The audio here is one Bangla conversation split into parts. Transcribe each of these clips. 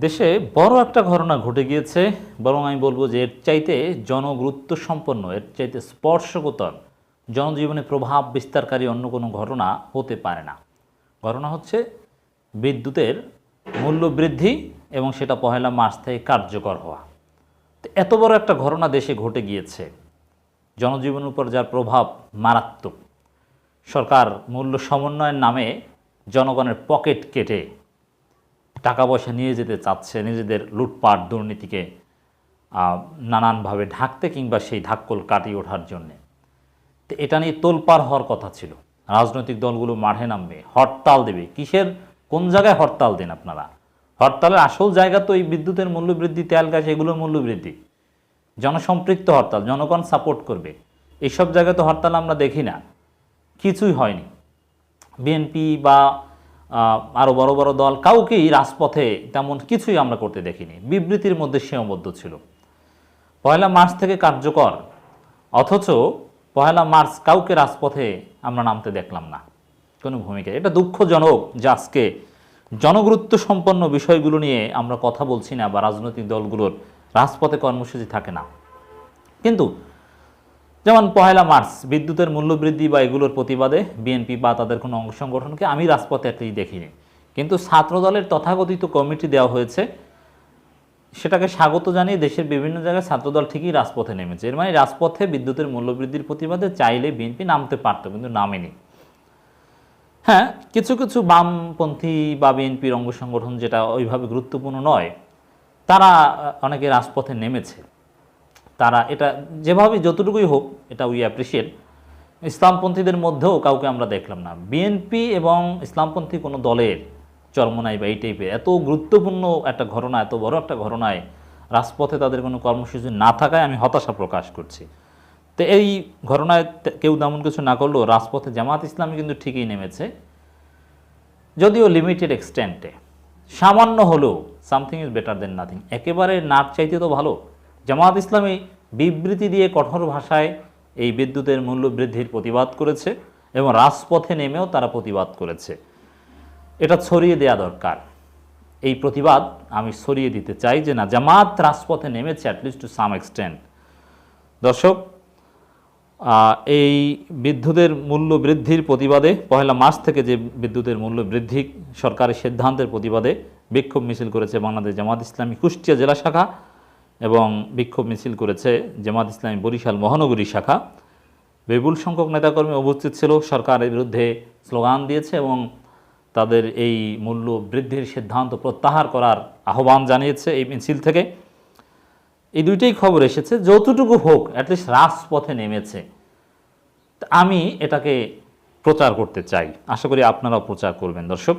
দেশে বড় একটা ঘটনা ঘটে গিয়েছে, বরং আমি বলব যে এর চাইতে জনগুরুত্ব সম্পন্ন এর চাইতে স্পর্শকতর জনজীবনে প্রভাব বিস্তারকারী অন্য কোনো ঘটনা হতে পারে না। ঘটনা হচ্ছে, বিদ্যুতের মূল্য বৃদ্ধি এবং সেটা পহেলা মার্চ থেকে কার্যকর হওয়া। তো এত বড় একটা ঘটনা দেশে ঘটে গিয়েছে, জনজীবনের উপর যার প্রভাব মারাত্মক। সরকার মূল্য সমন্বয়ের নামে জনগণের পকেট কেটে টাকা পয়সা নিয়ে যেতে চাচ্ছে, নিজেদের লুটপাট, দুর্নীতিকে নানানভাবে ঢাকতে কিংবা সেই ধাক্কল কাটিয়ে ওঠার জন্যে। তো এটা নিয়ে তোলপাড় হওয়ার কথা ছিল। রাজনৈতিক দলগুলো মাঠে নামবে। হরতাল দেবে। কিসের? কোন জায়গায় হরতাল দেন আপনারা? হরতালের আসল জায়গা তো এই বিদ্যুতের মূল্যবৃদ্ধি, তেল, গ্যাস, এগুলোর মূল্যবৃদ্ধি। জনসম্পৃক্ত হরতাল, জনগণ সাপোর্ট করবে। এইসব জায়গায় তো হরতাল আমরা দেখি না। কিছুই হয়নি। বিএনপি বা আরও বড় বড় দল, কাউকেই রাজপথে তেমন কিছুই আমরা করতে দেখিনি। বিবৃতির মধ্যে সীমাবদ্ধ ছিল। পয়লা মার্চ থেকে কার্যকর, অথচ পয়লা মার্চ কাউকে রাজপথে আমরা নামতে দেখলাম না। কোনো ভূমিকা। এটা দুঃখজনক যে আজকে জনগুরুত্ব সম্পন্ন বিষয়গুলো নিয়ে আমরা কথা বলছি না বা রাজনৈতিক দলগুলোর রাজপথে কর্মসূচি থাকে না। কিন্তু যেমন পহেলা মার্চ, বিদ্যুতের মূল্যবৃদ্ধি বা এগুলোর প্রতিবাদে বিএনপি বা তাদের কোনো অঙ্গ সংগঠনকে আমি রাজপথে দেখিনি। কিন্তু ছাত্রদলের তথাকথিত কমিটি দেওয়া হয়েছে, সেটাকে স্বাগত জানিয়ে দেশের বিভিন্ন জায়গায় ছাত্রদল ঠিকই রাজপথে নেমেছে। এর মানে রাজপথে বিদ্যুতের মূল্যবৃদ্ধির প্রতিবাদে চাইলে বিএনপি নামতে পারতো, কিন্তু নামেনি। হ্যাঁ কিছু কিছু বামপন্থী বা বিএনপির অঙ্গ সংগঠন যেটা ওইভাবে গুরুত্বপূর্ণ নয়, তারা অনেকে রাজপথে নেমেছে। তারা এটা যেভাবে যতটুকুই হোক এটা উই অ্যাপ্রিসিয়েট ইসলামপন্থীদের মধ্যেও কাউকে আমরা দেখলাম না। বিএনপি এবং ইসলামপন্থী কোনো দলের চরমনাই বা এই টাইপের এত গুরুত্বপূর্ণ একটা ঘটনা, এত বড় একটা ঘটনায় রাজপথে তাদের কোনো কর্মসূচি না থাকায় আমি হতাশা প্রকাশ করছি। তো এই ঘটনায় কেউ তেমন কিছু না করলেও রাজপথে জামাত ইসলামী কিন্তু ঠিকই নেমেছে। যদিও লিমিটেড এক্সটেন্টে সামান্য হলেও something is better than nothing একেবারে নাট চাইতে তো ভালো। জামাত ইসলামী বিবৃতি দিয়ে কঠোর ভাষায় এই বিদ্যুতের মূল্য বৃদ্ধির প্রতিবাদ করেছে এবং রাজপথে নেমেও তারা প্রতিবাদ করেছে। এটা ছড়িয়ে দেওয়া দরকার। এই প্রতিবাদ আমি ছড়িয়ে দিতে চাই যে না, জামাত রাজপথে নেমেছে অ্যাটলিস্ট টু সাম এক্সটেন্ট দর্শক এই বিদ্যুতের মূল্য বৃদ্ধির প্রতিবাদে পহেলা মার্চ থেকে যে বিদ্যুতের মূল্য বৃদ্ধি সরকারের সিদ্ধান্তের প্রতিবাদে বিক্ষোভ মিছিল করেছে বাংলাদেশ জামাত ইসলামী কুষ্টিয়া জেলা শাখা। এবং বিক্ষোভ মিছিল করেছে জামাত ইসলামী বরিশাল মহানগরী শাখা। বিপুল সংখ্যক নেতাকর্মী উপস্থিত ছিল। সরকারের বিরুদ্ধে স্লোগান দিয়েছে এবং তাদের এই মূল্য বৃদ্ধির সিদ্ধান্ত প্রত্যাহার করার আহ্বান জানিয়েছে এই মিছিল থেকে। এই দুইটাই খবর এসেছে। যতটুকু হোক অ্যাটলিস্ট রাজপথে নেমেছে। আমি এটাকে প্রচার করতে চাই। আশা করি আপনারাও প্রচার করবেন, দর্শক।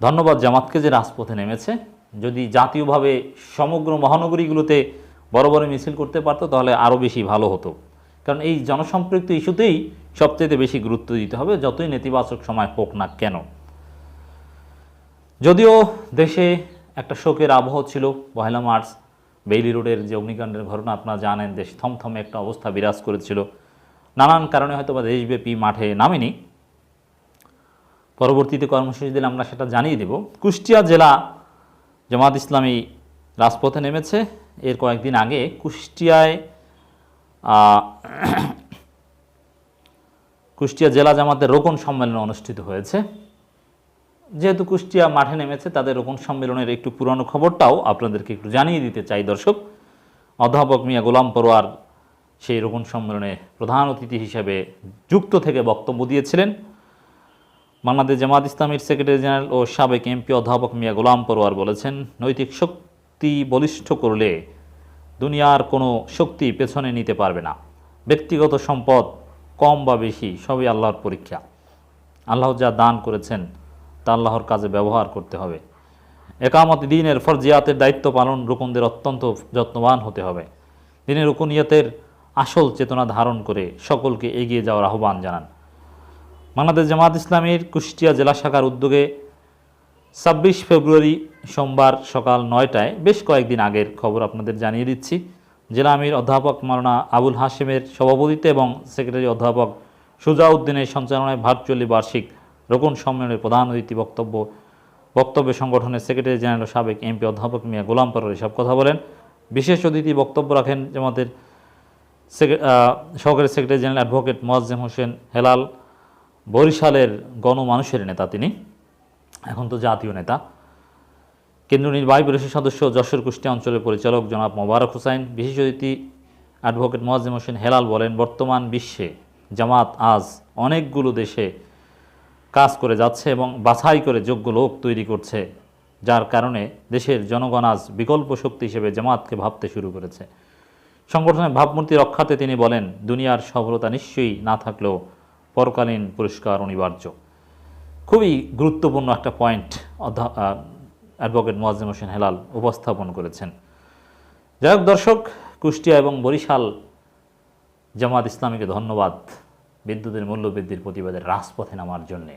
ধন্যবাদ জামাতকে যে রাজপথে নেমেছে। যদি জাতীয়ভাবে সমগ্র মহানগরীগুলোতে বড় বড় মিছিল করতে পারতো, তাহলে আরও বেশি ভালো হতো। কারণ এই জনসম্পৃক্ত ইস্যুতেই সবচেয়ে বেশি গুরুত্ব দিতে হবে, যতই নেতিবাচক সময় হোক না কেন। যদিও দেশে একটা শোকের আবহ ছিল, পহেলা মার্চ, বেইলি রোডের যে অগ্নিকাণ্ডের ঘটনা, আপনারা জানেন, দেশ থমথমে একটা অবস্থা বিরাজ করেছিল। নানান কারণে হয়তো বা দেশব্যাপী মাঠে নামেনি। পরবর্তীতে কর্মসূচি দিলে আমরা সেটা জানিয়ে দেব। কুষ্টিয়া জেলা জামাত ইসলামী রাজপথে নেমেছে। এর কয়েকদিন আগে কুষ্টিয়ায় কুষ্টিয়া জেলা জামাতের রোকন সম্মেলন অনুষ্ঠিত হয়েছে। যেহেতু কুষ্টিয়া মাঠে নেমেছে, তাদের রোকন সম্মেলনের একটু পুরনো খবরটাও আপনাদেরকে একটু জানিয়ে দিতে চাই দর্শক। অধ্যাপক মিয়া গোলাম পরোয়ার সেই রোকন সম্মেলনে প্রধান অতিথি হিসেবে যুক্ত থেকে বক্তব্য দিয়েছিলেন। বাংলাদেশ জামাত ইসলামীর সেক্রেটারি জেনারেল ও সাবেক এমপি অধ্যাপক মিয়া গোলাম পরোয়ার বলেছেন, নৈতিক শক্তি বলিষ্ঠ করলে দুনিয়ার কোনো শক্তি পেছনে নিতে পারবে না। ব্যক্তিগত সম্পদ কম বা বেশি সবই আল্লাহর পরীক্ষা। আল্লাহ যা দান করেছেন তা আল্লাহর কাজে ব্যবহার করতে হবে। একামত দিনের ফরজিয়াতের দায়িত্ব পালন রুকনদের অত্যন্ত যত্নবান হতে হবে। দিনের রুকুনিয়তের আসল চেতনা ধারণ করে সকলকে এগিয়ে যাওয়ার আহ্বান জানান। বাংলাদেশ জামাত ইসলামীর কুষ্টিয়া জেলা শাখার উদ্যোগে ছাব্বিশ ফেব্রুয়ারি সোমবার সকাল নয়টায় বেশ কয়েকদিন আগের খবর আপনাদের জানিয়ে দিচ্ছি। জেলা আমির অধ্যাপক মাওলানা আবুল হাশেমের সভাপতিত্বে এবং সেক্রেটারি অধ্যাপক সুজাউদ্দিনের সঞ্চালনায় ভার্চুয়ালি বার্ষিক রোকন সম্মেলনের প্রধান অতিথি বক্তব্য বক্তব্যে সংগঠনের সেক্রেটারি জেনারেল সাবেক এমপি অধ্যাপক মিয়া গোলাম পরের এসব কথা বলেন। বিশেষ অতিথি বক্তব্য রাখেন আহ, সহকারী secretary general advocate Moazzem Hossain Helal বরিশালের গণমানুষের নেতা তিনি, এখন তো জাতীয় নেতা। কেন্দ্রীয় নির্বাহী পরিষদ সদস্য যশোর কুষ্টিয়া অঞ্চলের পরিচালক জনাব মোবারক হুসাইন বিশেষ অতিথি অ্যাডভোকেট মোয়াজ্জেম হোসেন হেলাল বলেন, বর্তমান বিশ্বে জামাত আজ অনেকগুলো দেশে কাজ করে যাচ্ছে এবং বাছাই করে যোগ্য লোক তৈরি করছে, যার কারণে দেশের জনগণ আজ বিকল্প শক্তি হিসেবে জামাতকে ভাবতে শুরু করেছে। সংগঠনের ভাবমূর্তি রক্ষাতে তিনি বলেন, দুনিয়ার সফলতা নিশ্চয়ই না থাকলেও পরকালীন পুরস্কার অনিবার্য। খুবই গুরুত্বপূর্ণ একটা পয়েন্ট অ্যাডভোকেট মোয়াজিম হোসেন হেলাল উপস্থাপন করেছেন। যাই হোক, দর্শক, কুষ্টিয়া এবং বরিশাল জামাত ইসলামীকে ধন্যবাদ বিদ্যুতের মূল্য বৃদ্ধির প্রতিবাদে রাজপথে নামার জন্যে।